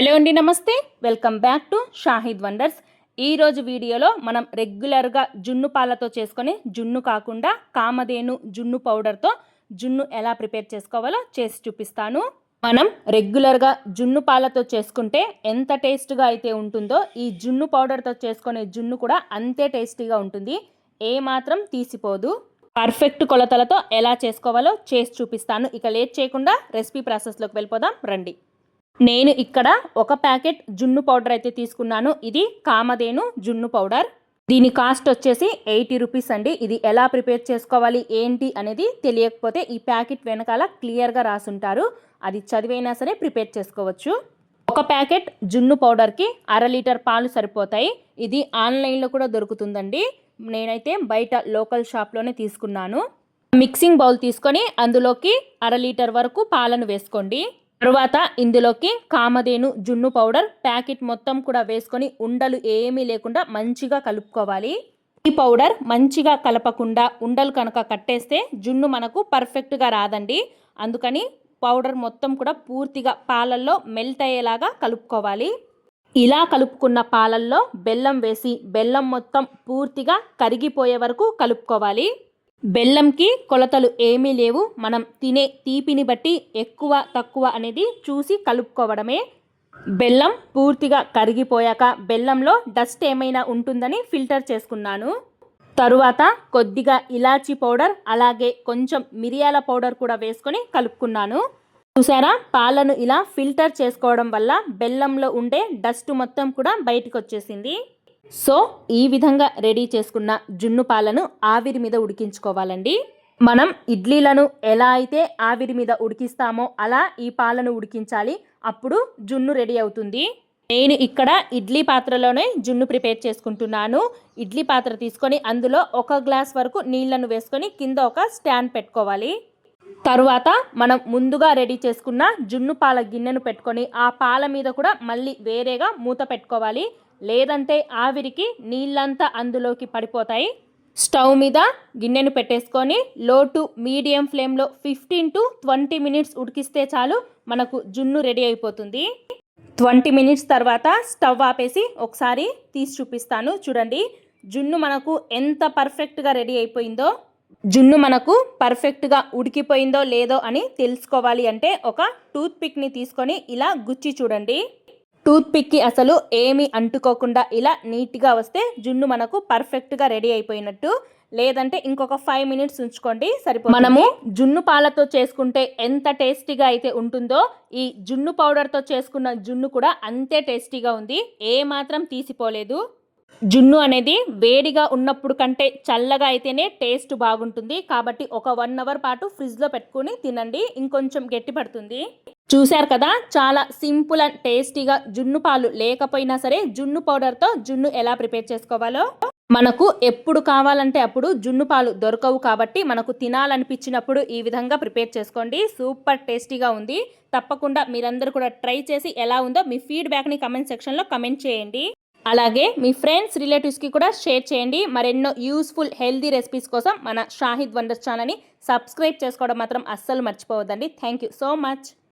Hello అండి నమస్తే. Welcome back to Shahid wonders. ఈరోజు వీడియోలో మనం రెగ్యులర్గా జున్ను పాలతో చేసుకొని జున్ను కాకుండా కామధేను జున్ను పౌడర్తో జున్ను ఎలా ప్రిపేర్ చేసుకోవాలో చేసి చూపిస్తాను. మనం రెగ్యులర్గా జున్ను పాలతో చేసుకుంటే ఎంత టేస్ట్గా అయితే ఉంటుందో ఈ జున్ను పౌడర్తో చేసుకునే జున్ను కూడా అంతే టేస్టీగా ఉంటుంది. ఏ మాత్రం తీసిపోదు. పర్ఫెక్ట్ కొలతలతో ఎలా చేసుకోవాలో చేసి చూపిస్తాను. ఇక లేట్ చేయకుండా రెసిపీ ప్రాసెస్లోకి వెళ్ళిపోదాం. రండి. నేను ఇక్కడ ఒక ప్యాకెట్ జున్ను పౌడర్ అయితే తీసుకున్నాను. ఇది కామధేను జున్ను పౌడర్. దీని కాస్ట్ వచ్చేసి ఎయిటీ రూపీస్ అండి. ఇది ఎలా ప్రిపేర్ చేసుకోవాలి ఏంటి అనేది తెలియకపోతే ఈ ప్యాకెట్ వెనకాల క్లియర్గా రాసుంటారు. అది చదివైనా సరే ప్రిపేర్ చేసుకోవచ్చు. ఒక ప్యాకెట్ జున్ను పౌడర్కి అర లీటర్ పాలు సరిపోతాయి. ఇది ఆన్లైన్లో కూడా దొరుకుతుందండి. నేనైతే బయట లోకల్ షాప్లోనే తీసుకున్నాను. మిక్సింగ్ బౌల్ తీసుకొని అందులోకి అర లీటర్ వరకు పాలను వేసుకోండి. తరువాత ఇందులోకి కామధేను జున్ను పౌడర్ ప్యాకెట్ మొత్తం కూడా వేసుకొని ఉండలు ఏమీ లేకుండా మంచిగా కలుపుకోవాలి. ఈ పౌడర్ మంచిగా కలపకుండా ఉండలు కనుక కట్టేస్తే జున్ను మనకు పర్ఫెక్ట్గా రాదండి. అందుకని పౌడర్ మొత్తం కూడా పూర్తిగా పాలల్లో మెల్ట్ అయ్యేలాగా కలుపుకోవాలి. ఇలా కలుపుకున్న పాలల్లో బెల్లం వేసి బెల్లం మొత్తం పూర్తిగా కరిగిపోయే వరకు కలుపుకోవాలి. బెల్లంకి కొలతలు ఏమీ లేవు. మనం తినే తీపిని బట్టి ఎక్కువ తక్కువ అనేది చూసి కలుపుకోవడమే. బెల్లం పూర్తిగా కరిగిపోయాక బెల్లంలో డస్ట్ ఏమైనా ఉంటుందని ఫిల్టర్ చేసుకున్నాను. తరువాత కొద్దిగా ఇలాచీ పౌడర్ అలాగే కొంచెం మిరియాల పౌడర్ కూడా వేసుకొని కలుపుకున్నాను. చూసారా? పాలను ఇలా ఫిల్టర్ చేసుకోవడం వల్ల బెల్లంలో ఉండే డస్ట్ మొత్తం కూడా బయటకు వచ్చేసింది సో ఈ విధంగా రెడీ చేసుకున్న జున్ను పాలను ఆవిరి మీద ఉడికించుకోవాలండి. మనం ఇడ్లీలను ఎలా అయితే ఆవిరి మీద ఉడికిస్తామో అలా ఈ పాలను ఉడికించాలి. అప్పుడు జున్ను రెడీ అవుతుంది. నేను ఇక్కడ ఇడ్లీ పాత్రలోనే జున్ను ప్రిపేర్ చేసుకుంటున్నాను. ఇడ్లీ పాత్ర తీసుకొని అందులో ఒక గ్లాస్ వరకు నీళ్ళను వేసుకొని కింద ఒక స్టాండ్ పెట్టుకోవాలి. తరువాత మనం ముందుగా రెడీ చేసుకున్న జున్ను పాల గిన్నెను పెట్టుకొని ఆ పాల మీద కూడా మళ్ళీ వేరేగా మూత పెట్టుకోవాలి. లేదంటే ఆవిరికి నీళ్ళంతా అందులోకి పడిపోతాయి. స్టవ్ మీద గిన్నెను పెట్టేసుకొని లో టు మీడియం ఫ్లేమ్లో ఫిఫ్టీన్ టు ట్వంటీ మినిట్స్ ఉడికిస్తే చాలు మనకు జున్ను రెడీ అయిపోతుంది. ట్వంటీ మినిట్స్ తర్వాత స్టవ్ ఆపేసి ఒకసారి తీసి చూపిస్తాను. చూడండి జున్ను మనకు ఎంత పర్ఫెక్ట్గా రెడీ అయిపోయిందో. జున్ను మనకు పర్ఫెక్ట్గా ఉడికిపోయిందో లేదో అని తెలుసుకోవాలి అంటే ఒక టూత్ పిక్ని తీసుకొని ఇలా గుచ్చి చూడండి. టూత్ పిక్కి అసలు ఏమి అంటుకోకుండా ఇలా నీట్గా వస్తే జున్ను మనకు పర్ఫెక్ట్గా రెడీ అయిపోయినట్టు. లేదంటే ఇంకొక ఫైవ్ మినిట్స్ ఉంచుకోండి సరిపో మనము జున్ను పాలతో చేసుకుంటే ఎంత టేస్టీగా అయితే ఉంటుందో ఈ జున్ను పౌడర్తో చేసుకున్న జున్ను కూడా అంతే టేస్టీగా ఉంది ఏ మాత్రం తీసిపోలేదు. జున్ను అనేది వేడిగా ఉన్నప్పుడు కంటే చల్లగా అయితేనే టేస్ట్ బాగుంటుంది కాబట్టి ఒక వన్ అవర్ పాటు ఫ్రిడ్జ్లో పెట్టుకుని తినండి ఇంకొంచెం గట్టి పడుతుంది చూశారు కదా చాలా సింపుల్ అండ్ టేస్టీగా జున్ను పాలు లేకపోయినా సరే జున్ను పౌడర్తో జున్ను ఎలా ప్రిపేర్ చేసుకోవాలో. మనకు ఎప్పుడు కావాలంటే అప్పుడు జున్ను పాలు దొరకవు కాబట్టి మనకు తినాలనిపించినప్పుడు ఈ విధంగా ప్రిపేర్ చేసుకోండి. సూపర్ టేస్టీగా ఉంది. తప్పకుండా మీరందరూ కూడా ట్రై చేసి ఎలా ఉందో మీ ఫీడ్బ్యాక్ని కమెంట్ సెక్షన్లో కమెంట్ చేయండి. అలాగే మీ ఫ్రెండ్స్ రిలేటివ్స్కి కూడా షేర్ చేయండి. మరెన్నో యూస్ఫుల్ హెల్దీ రెసిపీస్ కోసం మన షాహిద్ వండర్స్ ఛానల్ని సబ్స్క్రైబ్ చేసుకోవడం మాత్రం అస్సలు మర్చిపోవద్దండి. Thank you so much.